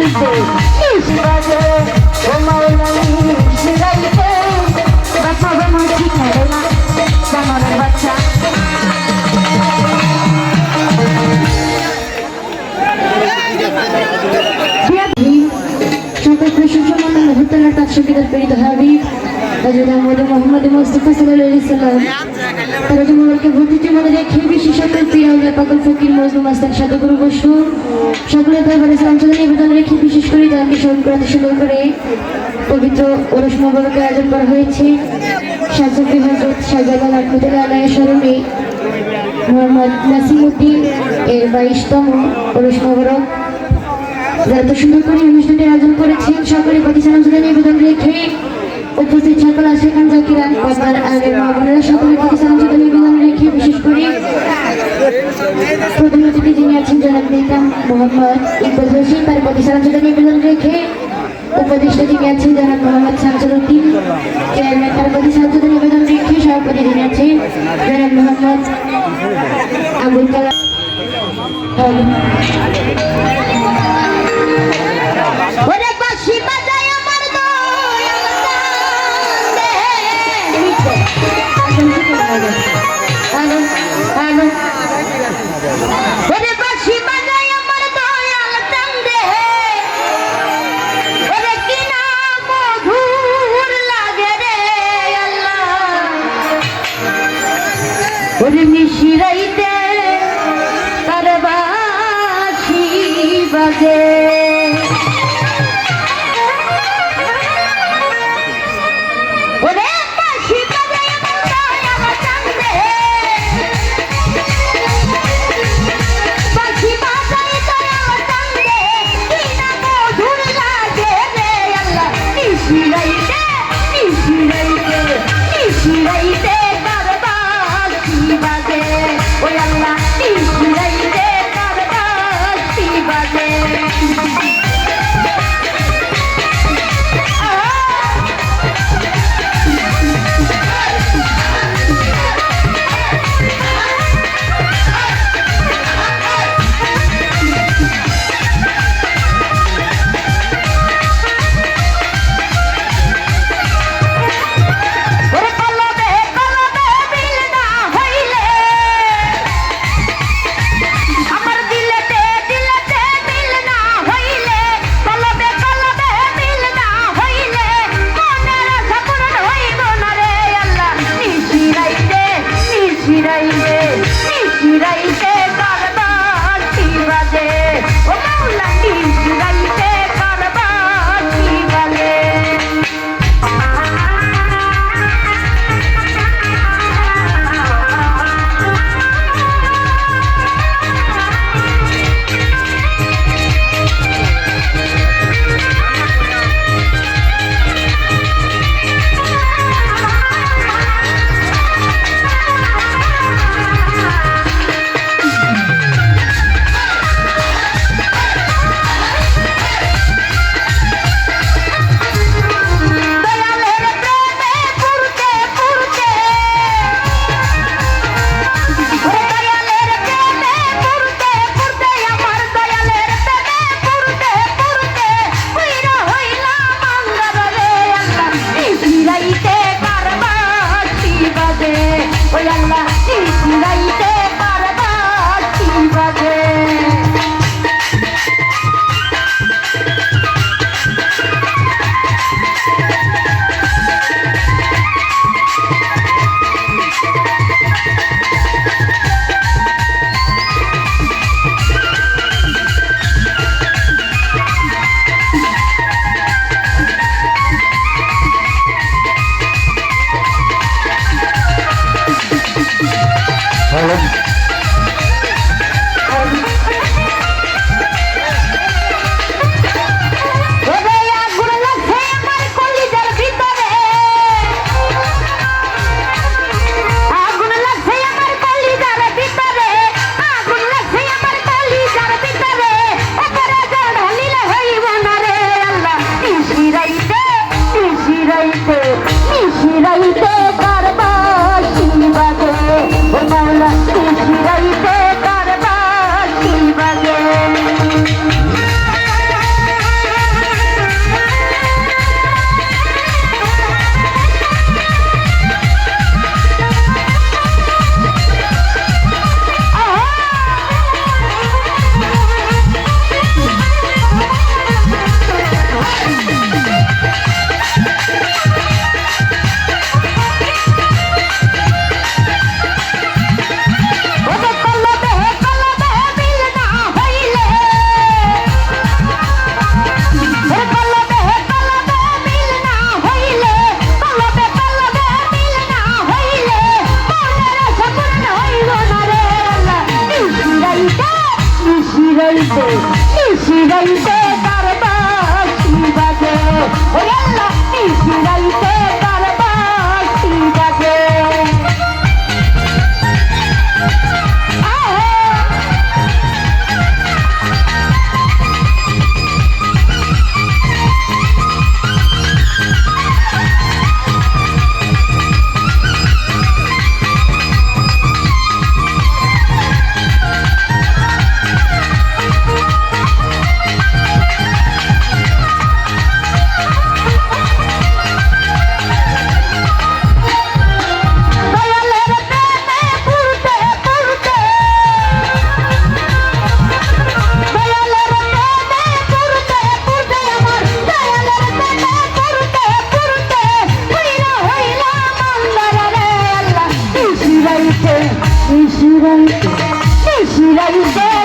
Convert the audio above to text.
শিরাইতে শিবাজে তোমার মনি শিরাইতে বাচ্চা বানো ঠিক হবে না জানোয়ারের বাচ্চা সুবিধা প্রেরিত হাবিব মোহাম্মদ মুস্তফা সাল্লাহ তোমাকে ভর্তি জীবনে দেখে বিশেষ সকল প্রিয় আউলিয়া পাগল ফকির মজনু মাস্তান সাধুগুরু বসু সকলের দরবারে রেখে আয়োজন করেছেন সকলে সালাম নিবেদন রেখে উপস্থিত সকল আশেখান জাকিরা বাবার আগের মা বোনেরা সকলে প্রতি সালাম নিবেদন রেখে বিশেষ করে প্রধান অতিথি যিনি আছেন জনাব নেতা মোহাম্মদ ইকবাল হোসেন, তার প্রতি সালাম নিবেদন রেখে উপদেষ্টা যিনি আছেন জনাব মোহাম্মদ শামসুদ্দিন চেয়ারম্যান তার প্রতি সালাম নিবেদন রেখে সভাপতি যিনি আছেন জনাব মোহাম্মদ আবুল কালাম। ওরে মিশিরাইতে তার বাসি বাজে। Olha lá. নিশিরাইতে নিশিরাইতে